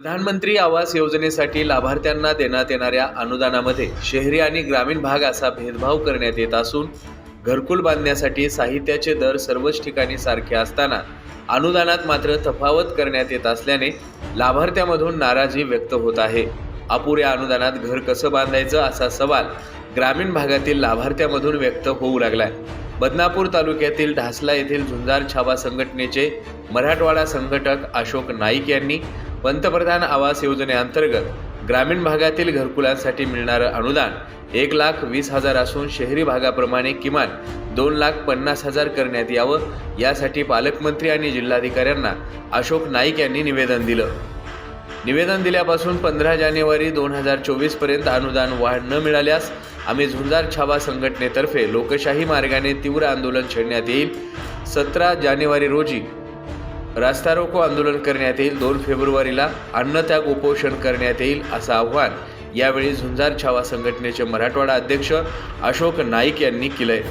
प्रधानमंत्री आवास योजनेसाठी लाभार्थ्यांना देण्यात येणाऱ्या अनुदानामध्ये शहरी आणि ग्रामीण भाग असा भेदभाव करण्यात येत असून घरकुल बांधण्यासाठी साहित्याचे दर सर्वच ठिकाणी सारखे असताना अनुदानात मात्र तफावत करण्यात येत असल्याने लाभार्थ्यामधून नाराजी व्यक्त होत आहे. अपुऱ्या अनुदानात घर कसं बांधायचं असा सवाल ग्रामीण भागातील लाभार्थ्यामधून व्यक्त होऊ लागलाय. बदनापूर तालुक्यातील ढासला येथील झुंजार छावा संघटनेचे मराठवाडा संघटक अशोक नाईक यांनी पंतप्रधान आवास योजनेअंतर्गत ग्रामीण भागातील घरकुलांसाठी मिळणारं अनुदान एक लाख वीस हजार असून शहरी भागाप्रमाणे किमान दोन लाख पन्नास हजार करण्यात यावं यासाठी पालकमंत्री आणि जिल्हाधिकाऱ्यांना अशोक नाईक यांनी निवेदन दिलं. निवेदन दिल्यापासून पंधरा जानेवारी दोन हजार चोवीसपर्यंत अनुदान वाढ न मिळाल्यास आम्ही झुंजार छावा संघटनेतर्फे लोकशाही मार्गाने तीव्र आंदोलन छेडण्यात येईल. सतरा जानेवारी रोजी रास्ता रोको आंदोलन करण्यात येईल. दोन फेब्रुवारीला अन्नत्याग उपोषण करण्यात येईल असं आव्हान यावेळी झुंजार छावा संघटनेचे मराठवाडा अध्यक्ष अशोक नाईक यांनी केलंय.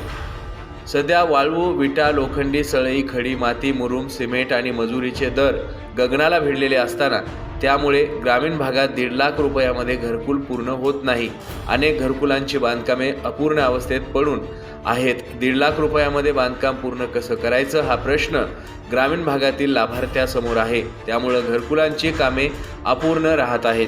सध्या वाळू विटा लोखंडी सळई खडी माती मुरुम सिमेंट आणि मजुरीचे दर गगनाला भिडलेले असताना त्यामुळे ग्रामीण भागात दीड लाख रुपयामध्ये घरकुल पूर्ण होत नाही. अनेक घरकुलांची बांधकामे अपूर्ण अवस्थेत पडून आहेत. दीड लाख रुपयामध्ये बांधकाम पूर्ण कसं करायचं हा प्रश्न ग्रामीण भागातील लाभार्थ्यासमोर आहे. त्यामुळं घरकुलांची कामे अपूर्ण राहत आहेत.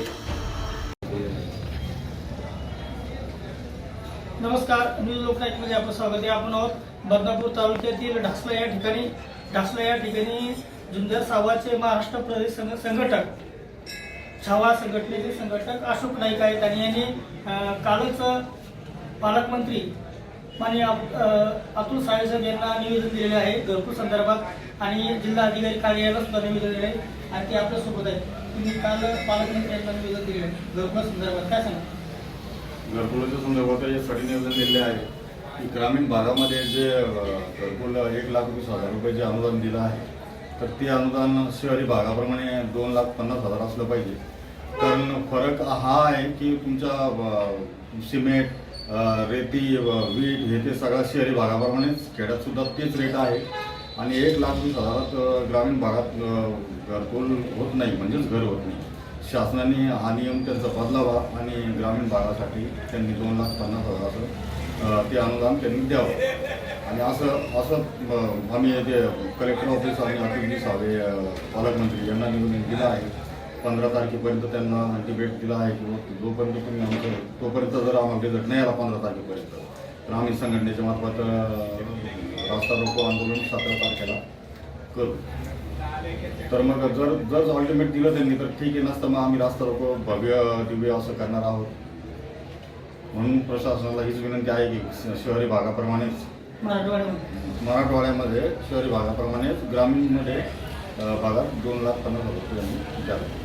नमस्कार न्यूज लोकनायकमध्ये आपलं स्वागत आहे. आपण आहोत बदनापूर तालुक्यातील ढासला या ठिकाणी. ढासला या ठिकाणी जुंजर सावाचे महाराष्ट्र प्रदेश संघटक छावा संघटनेचे संघटक अशोक नाईक आहेत आणि यांनी कालच पालकमंत्री माननीय अतुल साळे साहेब यांना निवेदन दिलेले आहे घरकुल संदर्भात आणि जिल्हा अधिकारी कार्यालयाला सुद्धा निवेदन दिले आहे आणि ते आपल्यासोबत आहेत. तुम्ही काल पालकमंत्री यांना निवेदन दिले आहे घरकुला संदर्भात. काय सांगा घरकुलाच्या संदर्भात यासाठी निवेदन दिले आहे की ग्रामीण भागामध्ये जे घरकुल एक लाख वीस हजार रुपये जे अनुदान दिलं आहे तर ते अनुदान शहरी भागाप्रमाणे दोन लाख पन्नास हजार असलं पाहिजे. कारण फरक हा आहे की तुमचा सिमेंट रेती वीट हे ते सगळ्या शहरी भागाप्रमाणेच खेड्यात सुद्धा तेच रेट आहे. आणि एक लाख वीस हजारात ग्रामीण भागात अ, घरकुल होत नाही म्हणजेच घर होत नाही. शासनाने हा नियम त्यांचा बदलावा आणि ग्रामीण भागासाठी त्यांनी दोन लाख पन्नास हजाराचं ते अनुदान त्यांनी द्यावं. आणि असं असं आम्ही ते कलेक्टर ऑफिस आणि अतिथी सावे पालकमंत्री यांना निवेदन दिलं आहे. पंधरा तारखेपर्यंत त्यांना डिबेट दिला आहे की जोपर्यंत तुम्ही आमचं तोपर्यंत जर आम्हाला रिझल्ट नाही आला पंधरा तारखेपर्यंत तर आम्ही संघटनेच्या मार्फत रास्ता रोको आंदोलन सतरा तारखेला करू. तर मग जर जर अल्टिमेट दिलं त्यांनी तर ठीक आहे नसतं मग आम्ही रास्ता रोको भव्य दिव्य असं करणार आहोत. म्हणून प्रशासनाला हीच विनंती आहे की शहरी भागाप्रमाणेच मराठवाड्यामध्ये. शहरी भागाप्रमाणेच ग्रामीणमध्ये भागात दोन लाख पन्नास हजार रुपये यांनी द्यावे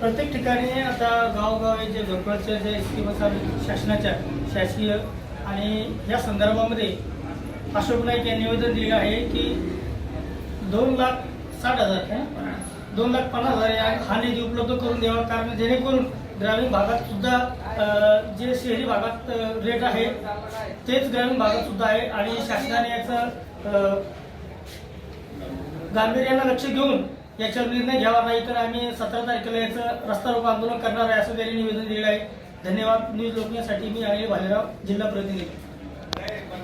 प्रत्येक ठिकाणी आता गावोगावी जे घरकुलाच्या जे स्कीम असतात शासनाच्या शासकीय आणि या संदर्भामध्ये अशोक नाईक यांनी निवेदन दिले आहे की दोन लाख साठ हजार दोन लाख पन्नास हजार हा निधी उपलब्ध करून द्यावा कारण जेणेकरून ग्रामीण भागात सुद्धा जे शहरी भागात रेट आहे तेच ग्रामीण भागात सुद्धा आहे आणि शासनाने याचं गांभीर्यानं लक्ष घेऊन याच्यावर निर्णय घ्यावा नाही तर आम्ही सतरा तारखेला याचं रस्ता रोको आंदोलन करणार आहे असं त्यांनी निवेदन दिलेलं आहे. धन्यवाद. न्यूज लोकण्यासाठी मी अनिल भालेराव जिल्हा प्रतिनिधी.